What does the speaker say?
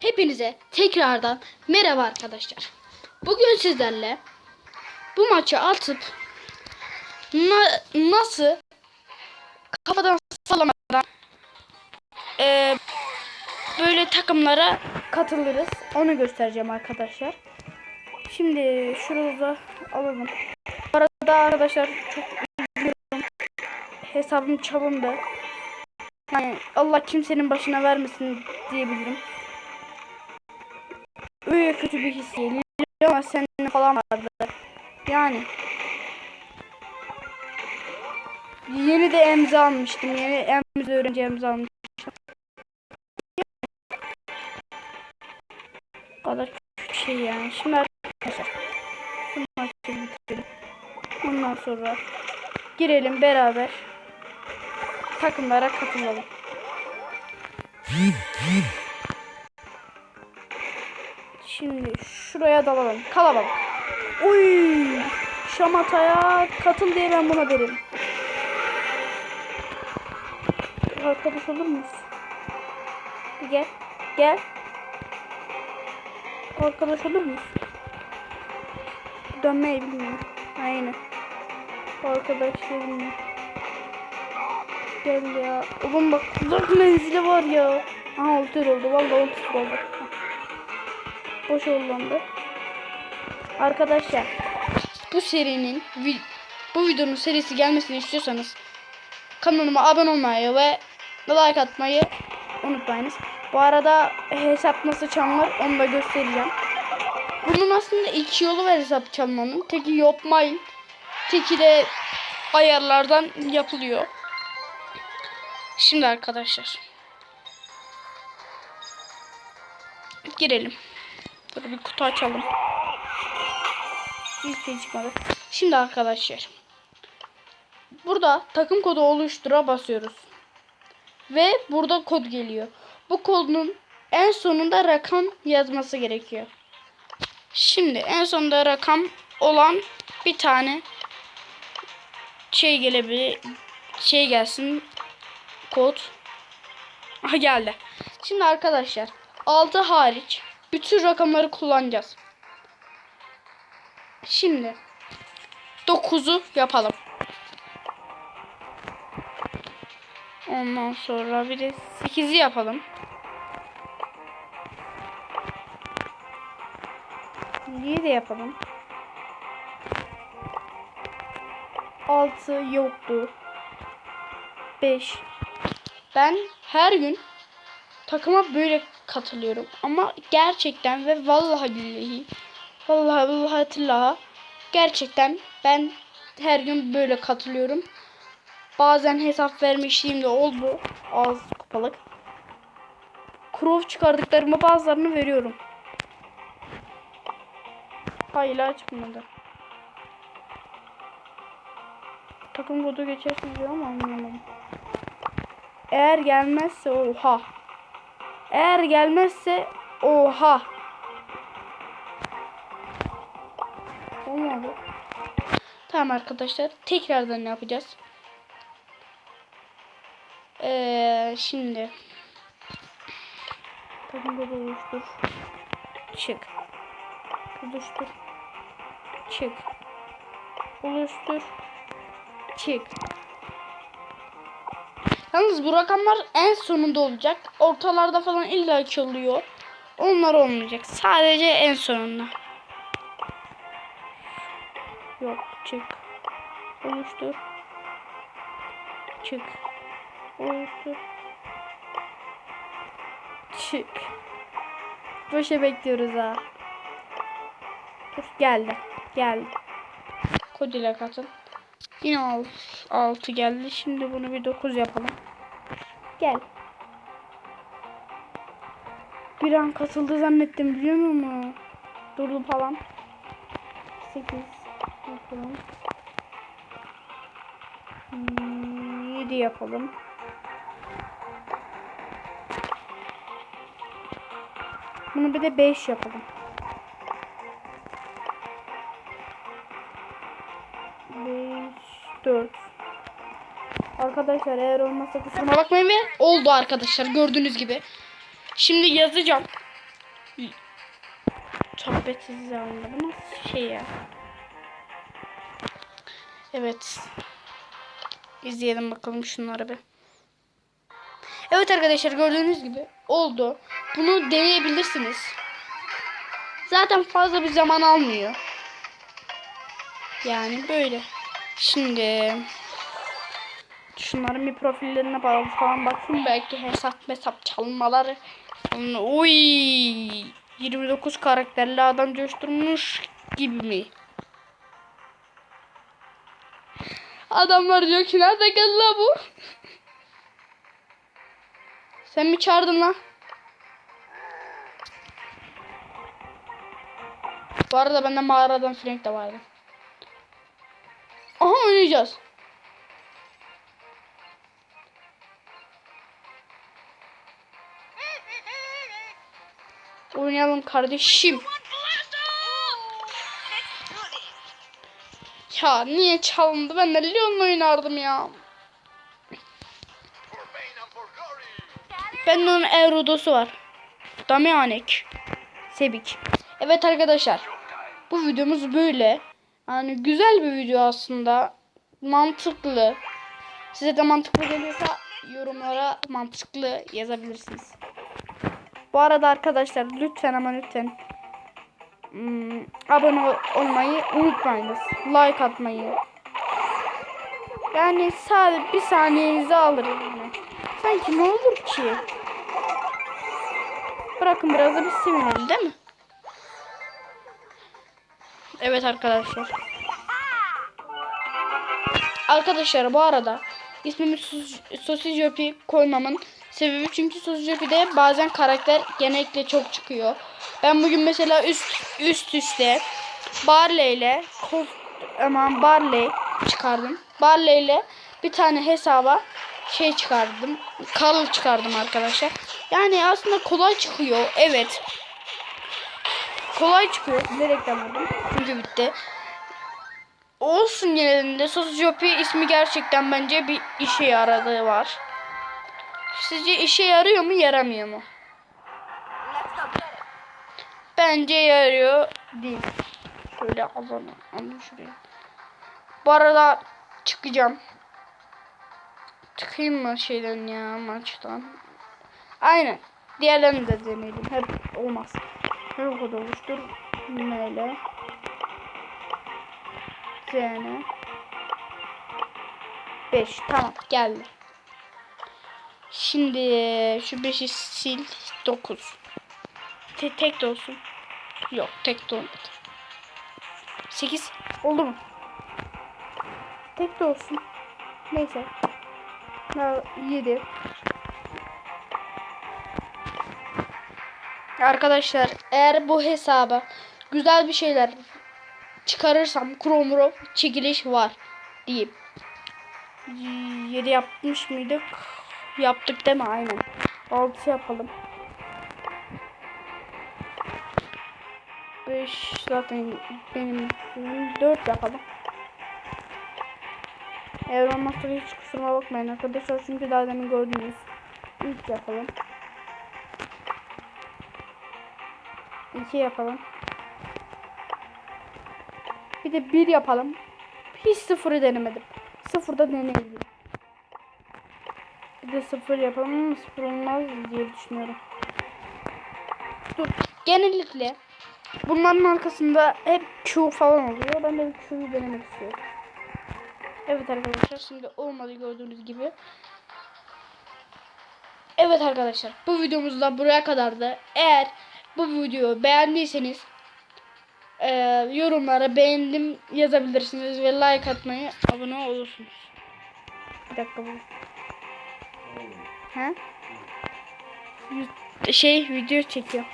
Hepinize tekrardan merhaba arkadaşlar. Bugün sizlerle bu maçı atıp na- nasıl kafadan sallamadan eee, böyle takımlara katılırız. Onu göstereceğim arkadaşlar. Şimdi şurada alalım. Bu arada arkadaşlar çok üzülüyorum. Hesabım çalındı. Yani Allah kimsenin başına vermesin diyebilirim. Öyle kötü bir his değil. Ama senin falan vardı. Yani. Yeni de emza almıştım. Yeni emza öğrenci emza almıştım. O kadar kötü şey yani. Şimdi arkadaşlar. Şu maçı bitirelim. Ondan sonra girelim beraber. Takımlara katılalım. Şimdi şuraya dalalım. Kalabalık. Uy! Şamata'ya katıl diye ben buna derim. Arkadaş olur muyuz? Gel. Gel. Arkadaş olur muyuz? Dönmeyi bilmiyorum. Aynen. Arkadaş bilmiyorum. Gel ya. Oğlum bak uzak menzili var ya. Aha ulti oldu. Vallahi ulti oldu. Boş oldu. Arkadaşlar bu serinin bu videonun serisi gelmesini istiyorsanız kanalıma abone olmayı ve like atmayı unutmayınız. Bu arada hesap nasıl çalınır onu da göstereceğim. Bunun aslında iki yolu var hesap çalmanın. Teki yapmayın. Teki de ayarlardan yapılıyor. Şimdi arkadaşlar. Girelim. Böyle bir kutu açalım. Şey çıkmadı. Şimdi arkadaşlar. Burada takım kodu oluştura basıyoruz. Ve burada kod geliyor. Bu kodun en sonunda rakam yazması gerekiyor. Şimdi en sonunda rakam olan bir tane şey gelebilir. Şey gelsin. Kod. Aha geldi. Şimdi arkadaşlar 6 hariç bütün rakamları kullanacağız. Şimdi 9'u yapalım. Ondan sonra bir de 8'i yapalım. 7 de yapalım. 6 yoktu. 5 Ben her gün takıma böyle katılıyorum. Ama gerçekten ve vallahi billahi vallahi vallahi tillahi gerçekten ben her gün böyle katılıyorum. Bazen hesap vermişliğim de oldu. Az kupalık. Krov çıkardıklarıma bazılarını veriyorum. Hayla çıkmadı. Takım kodu geçersin diyor ama anlamadım. Eğer gelmezse oha. Eğer gelmezse oha. Olmadı. Tamam arkadaşlar. Tekrardan ne yapacağız? Ee, şimdi. Takım kodu oluştur. Çık. Oluştur. Çık. Oluştur. Çık. Yalnız bu rakamlar en sonunda olacak. Ortalarda falan illa oluyor. Onlar olmayacak. Sadece en sonunda. Yok çık. Oluştur. Çık. Oluştur. Çık. Boşa bekliyoruz ha. Dur geldi. Geldi. Kod ile katıl. Yine 6 geldi. Şimdi bunu bir 9 yapalım. Gel. Bir an katıldı zannettim biliyor musun? Durdu falan. 8 yapalım. 7 yapalım. Bunu bir de 5 yapalım. 4 Arkadaşlar eğer olmazsa kusuruma bakmayın ve oldu arkadaşlar gördüğünüz gibi. Şimdi yazacağım. Sohbet izleyelim. Bu nasıl şey ya? Evet. İzleyelim bakalım şunları bir. Evet arkadaşlar gördüğünüz gibi oldu. Bunu deneyebilirsiniz. Zaten fazla bir zaman almıyor. Yani böyle. Şimdi şunların bir profillerine falan bakayım belki hesap hesap çalmaları. Oy 29 karakterli adam coşturmuş gibi mi? Adamlar diyor ki nerede geldi la bu? Sen mi çağırdın lan? Bu arada bende mağaradan Frank de vardı. Aha oynayacağız. Oynayalım kardeşim. Ya niye çalındı? Ben de Leon'la oynardım ya. Benim onun Erodosu var. Damianek. Sebik. Evet arkadaşlar. Bu videomuz böyle. Yani güzel bir video aslında. Mantıklı. Size de mantıklı geliyorsa yorumlara mantıklı yazabilirsiniz. Bu arada arkadaşlar lütfen ama lütfen hmm, abone ol- olmayı unutmayınız. Like atmayı. Yani sadece bir saniyenizi alır yani. Sanki ne olur ki? Bırakın biraz da biz sevinelim değil mi? Evet arkadaşlar. Arkadaşlar bu arada ismimi Sos- Sosyopi koymamın sebebi çünkü Sosyopi'de bazen karakter genellikle çok çıkıyor. Ben bugün mesela üst üst üste Barley ile aman Barley çıkardım. Barley ile bir tane hesaba şey çıkardım. Karl çıkardım arkadaşlar. Yani aslında kolay çıkıyor. Evet. Kolay çıkıyor. Reklam aldım. Çünkü bitti. Olsun genelinde Sosyopi ismi gerçekten bence bir işe yaradığı var. Sizce işe yarıyor mu yaramıyor mu? Bence yarıyor değil. Şöyle alalım. Alın şuraya. Bu arada çıkacağım. Çıkayım mı şeyden ya maçtan? Aynen. Diğerlerini de deneyelim. Hep olmaz. Her kadar oluştur. Neyle? Z'ne. 5. Tamam geldi. Şimdi şu 5'i sil. 9. Te tek de olsun. Yok tek de olmadı. 8 oldu mu? Tek de olsun. Neyse. 7. Arkadaşlar eğer bu hesaba güzel bir şeyler çıkarırsam Chrome çekiliş var diyeyim. 7 yapmış mıydık? Yaptık değil mi? Aynen. 6 yapalım. 5 zaten benim 4 yapalım. Eğer olmazsa hiç kusuruma bakmayın arkadaşlar çünkü daha demin gördünüz. 3 yapalım. 2 yapalım. Bir de 1 yapalım. Hiç sıfırı denemedim. Sıfırda deneyelim. Bir de sıfır yapalım ama olmaz diye düşünüyorum. Dur. Genellikle bunların arkasında hep Q falan oluyor. Ben de Q'yu denemek istiyorum. Evet arkadaşlar şimdi olmadı gördüğünüz gibi. Evet arkadaşlar bu videomuz da buraya kadardı. Eğer bu videoyu beğendiyseniz e, yorumlara beğendim yazabilirsiniz ve like atmayı abone olursunuz. Bir dakika bu. Vi- Şey video çekiyor.